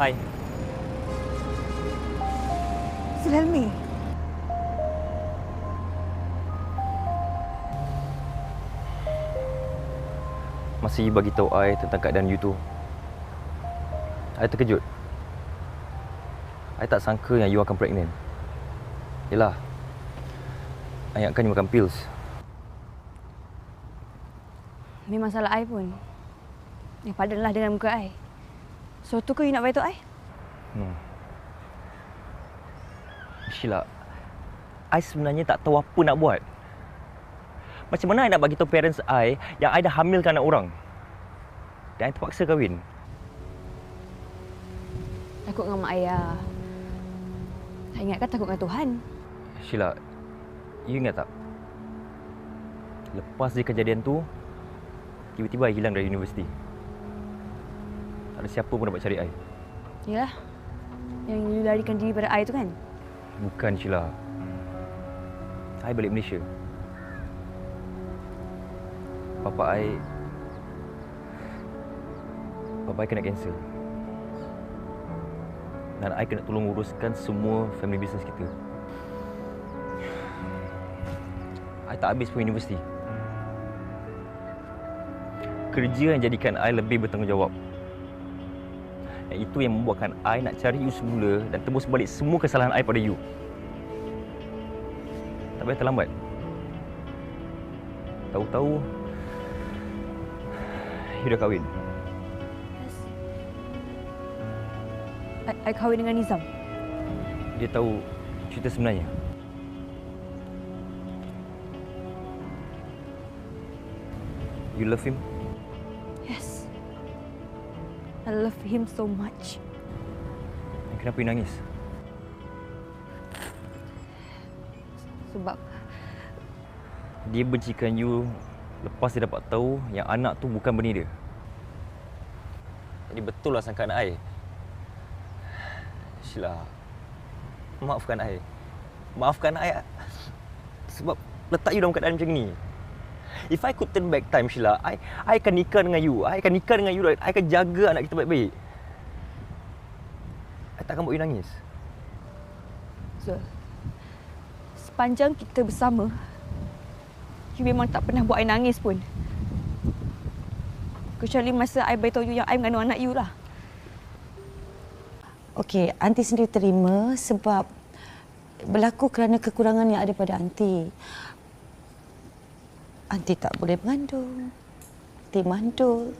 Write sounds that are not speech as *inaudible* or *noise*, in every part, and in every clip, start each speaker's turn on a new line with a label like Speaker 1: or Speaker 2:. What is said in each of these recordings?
Speaker 1: Hai.
Speaker 2: Selmi.
Speaker 1: Masih bagi tahu I tentang keadaan you tu. I terkejut. I tak sangka yang you akan pregnant. Yelah. I ingatkan you makan pills.
Speaker 2: Memang salah I pun. Yang padanlah dengan muka I. So tu ke you nak bagi tahu I?
Speaker 1: Hmm. Sheila, I sebenarnya tak tahu apa nak buat. Macam mana I nak bagi tahu parents I yang I dah hamilkan anak orang? Dan I terpaksa kahwin.
Speaker 2: Takut dengan mak ayah. Tak ingat takut dengan Tuhan?
Speaker 1: Sheila, you ingat tak? Lepas dia kejadian tu, tiba-tiba I hilang dari universiti. Tak ada siapa pun dapat cari I.
Speaker 2: Yalah. Yang you larikan diri pada I tu kan?
Speaker 1: Bukan Sheila. I balik Malaysia. Bapa I Bapa I kena kanser. Dan I kena tolong uruskan semua family business kita. I tak habis pun universiti. Kerja yang jadikan I lebih bertanggungjawab. Yang itu yang membuatkan I nak cari you semula dan tebus balik semua kesalahan I pada you. Tak payah terlambat. Tahu-tahu you dah kahwin.
Speaker 2: I, I kahwin dengan Nizam.
Speaker 1: Dia tahu cerita sebenarnya. You love him?
Speaker 2: I love him so much.
Speaker 1: Kenapa you nangis?
Speaker 2: Sebab
Speaker 1: Dia bencikan you lepas dia dapat tahu yang anak tu bukan bini dia. Jadi betul lah sangkaan I. Sheila, maafkan I. Maafkan I sebab letak you dalam keadaan macam ni. If I could turn back time, Sheila, I, I akan nikah dengan you. I akan nikah dengan you. I akan jaga anak kita baik-baik. I takkan buat you nangis.
Speaker 2: Zul, sepanjang kita bersama, you memang tak pernah buat I nangis pun. Kecuali masa I beritahu you yang I mengandung anak you lah.
Speaker 3: Okey, Aunty sendiri terima sebab berlaku kerana kekurangan yang ada pada Aunty. Aunty tak boleh mengandung. Aunty mandul.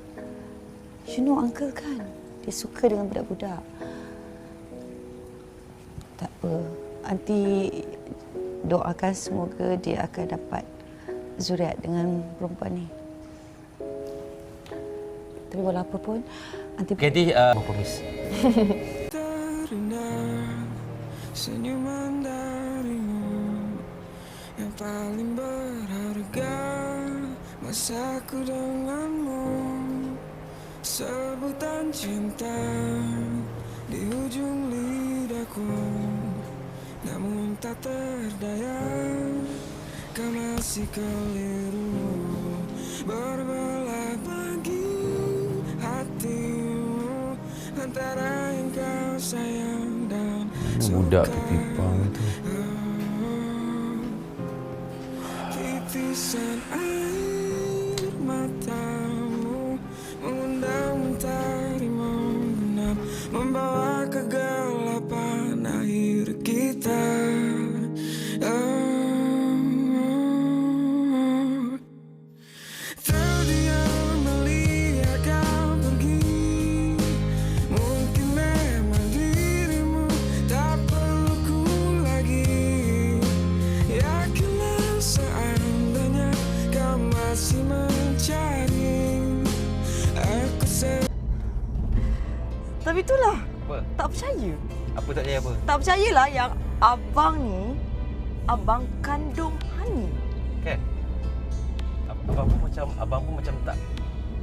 Speaker 3: You know uncle kan? Dia suka dengan budak-budak. Tak apa. Aunty doakan semoga dia akan dapat zuriat dengan perempuan ni. Tapi walau apa pun, Aunty...
Speaker 1: Katie, uh, *laughs*
Speaker 4: terindah senyuman masaku denganmu sebutan cinta di ujung lidahku. Namun tak terdaya kau masih keliru. Berbelah bagi hatimu antara yang kau sayang dan
Speaker 5: Budak pipang tu.
Speaker 4: Titisan air
Speaker 2: Tapi itulah,
Speaker 1: Apa?
Speaker 2: tak percaya.
Speaker 1: Apa tak percaya apa?
Speaker 2: Tak percayalah yang abang ni, abang kandung Hani.
Speaker 1: Kan? Ab- Abang pun macam abang pun macam tak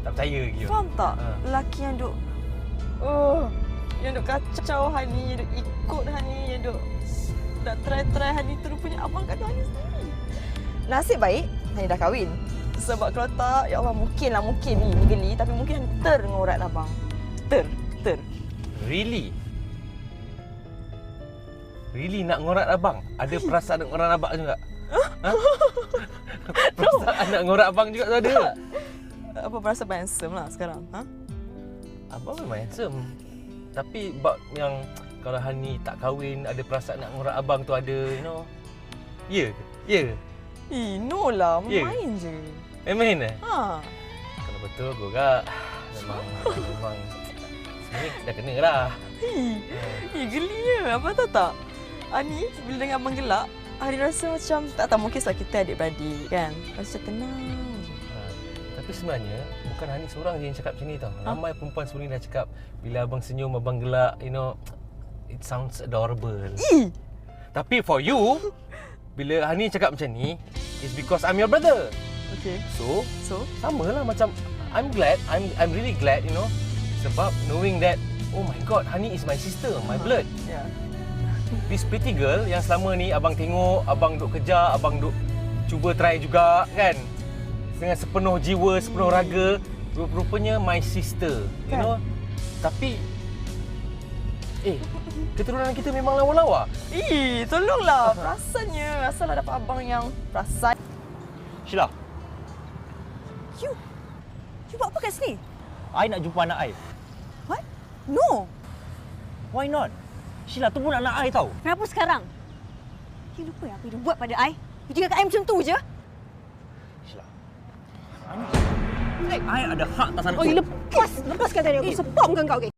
Speaker 1: tak percaya lagi.
Speaker 2: Faham tak?
Speaker 1: Ha.
Speaker 2: Lelaki yang duk Oh, yang duk kacau Hani, yang duk ikut Hani, yang duk nak try-try Hani tu rupanya abang kandung Hani sendiri. Nasib baik Hani dah kahwin. Sebab kalau tak, ya Allah mungkin lah mungkin ni geli tapi mungkin ter dengan abang. Ter, ter.
Speaker 6: Really? Really nak ngorat abang? Ada perasaan nak ngorat abang juga? Ha? *laughs* perasaan nak ngorat abang juga tu ada?
Speaker 2: Apa berasa handsome lah sekarang? Ha?
Speaker 6: Abang memang handsome. Tapi bab yang kalau Hani tak kahwin ada perasaan nak ngorat abang tu ada, you know. Ya ke? Ya.
Speaker 2: Eh, no lah.
Speaker 6: Ya.
Speaker 2: Main je.
Speaker 6: Eh main eh?
Speaker 2: Ha.
Speaker 6: Kalau betul kak memang memang *laughs* sebenarnya dah kena lah. *laughs*
Speaker 2: Eh, eh gelinya. Abang tahu tak? Ani, bila dengar abang gelak, Ani rasa macam, tak tahu mungkin sebab kita adik-beradik kan. Rasa tenang.
Speaker 6: Ha, tapi sebenarnya bukan Hani seorang je yang cakap macam ni tau. Ramai perempuan sebenarnya dah cakap bila abang senyum, abang gelak, you know, it sounds adorable.
Speaker 2: Eh,
Speaker 6: Tapi for you, *laughs* bila Hani cakap macam ni, it's because I'm your brother.
Speaker 2: okay.
Speaker 6: So,
Speaker 2: So,
Speaker 6: sama lah macam I'm glad, I'm I'm really glad, you know, sebab knowing that oh my god, Hani is my sister, my blood.
Speaker 2: yeah.
Speaker 6: This pretty girl yang selama ni abang tengok, abang duk kejar, abang duk cuba try juga kan. Dengan sepenuh jiwa, sepenuh raga, rupanya my sister, you
Speaker 2: Kan?
Speaker 6: know. Tapi eh, keturunan kita memang lawa-lawa.
Speaker 2: Eh, tolonglah. Perasannya. Asal lah dapat abang yang perasan.
Speaker 1: Sheila,
Speaker 7: You, you buat apa kat sini?
Speaker 1: I nak jumpa anak I.
Speaker 7: What? No.
Speaker 1: Why not? Sheila tu pun anak I tau.
Speaker 7: Kenapa sekarang? You lupa apa you buat pada I? You tinggal kat I macam tu je?
Speaker 1: Sheila. I, I ada hak atas anak
Speaker 7: Oh, you lepas. Lepaskan tadi aku. Sepomkan kau, okay?